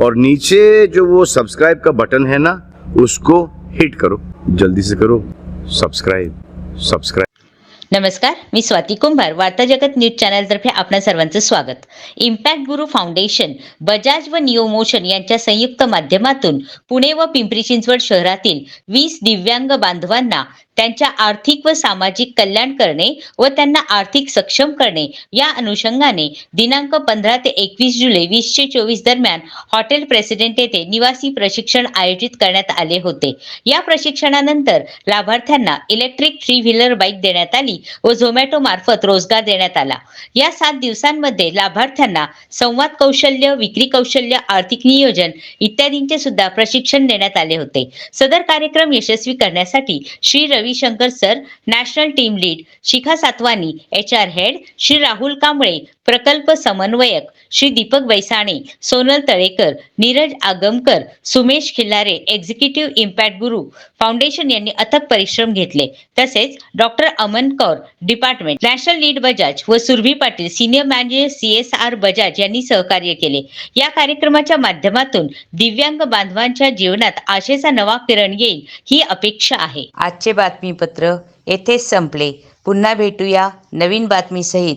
और नीचे जो वो सब्सक्राइब का बटन है ना उसको हिट करो। जल्दी से करो। सब्सक्राइब सब्सक्राइब नमस्कार मी स्वाती कुंभार वार्ता जगत न्यूज चॅनलतर्फे आपणा सर्वांचं स्वागत. इम्पॅक्ट गुरु फाउंडेशन बजाज व नियो मोशन यांच्या संयुक्त माध्यमातून पुणे व पिंपरी चिंचवड शहरातील वीस दिव्यांग बांधवांना त्यांच्या आर्थिक व सामाजिक कल्याण करणे व त्यांना आर्थिक सक्षम करणे. या अनुषंगाने दिनांक पंधरा ते एकवीस जुलै वीसशे चोवीस दरम्यान हॉटेल प्रेसिडेंट येथे निवासी प्रशिक्षण आयोजित करण्यात आले होते. या प्रशिक्षणानंतर लाभार्थ्यांना इलेक्ट्रिक थ्री व्हीलर बाईक देण्यात आली व झोमॅटो मार्फत रोजगार देण्यात आला. या सात दिवसांमध्ये लाभार्थ्यांना संवाद कौशल्य विक्री कौशल्य आर्थिक नियोजन इत्यादींचे सुद्धा प्रशिक्षण देण्यात आले होते. सदर कार्यक्रम यशस्वी करण्यासाठी Shri Ravishankar sir national team lead Shikha Satwani H R head Shri Rahul Kamble प्रकल्प समन्वयक Shri Deepak Baisane Sonal Talekar Neeraj Agamkar Sumesh Khillare executive Impact Guru Foundation यांनी अथक परिश्रम घेतले. तसेच doctor Aman Kaur department national lead Bajaj व Surabhi Patil senior manager C S R Bajaj यांनी सहकार्य केले. या कार्यक्रमाच्या माध्यमातून दिव्यांग बांधवांच्या जीवनात आशेचा नवा किरण येईल ही अपेक्षा आहे. आजचे बातमीपत्र येथेच संपले. पुन्हा भेटूया नवीन बातमीसहित.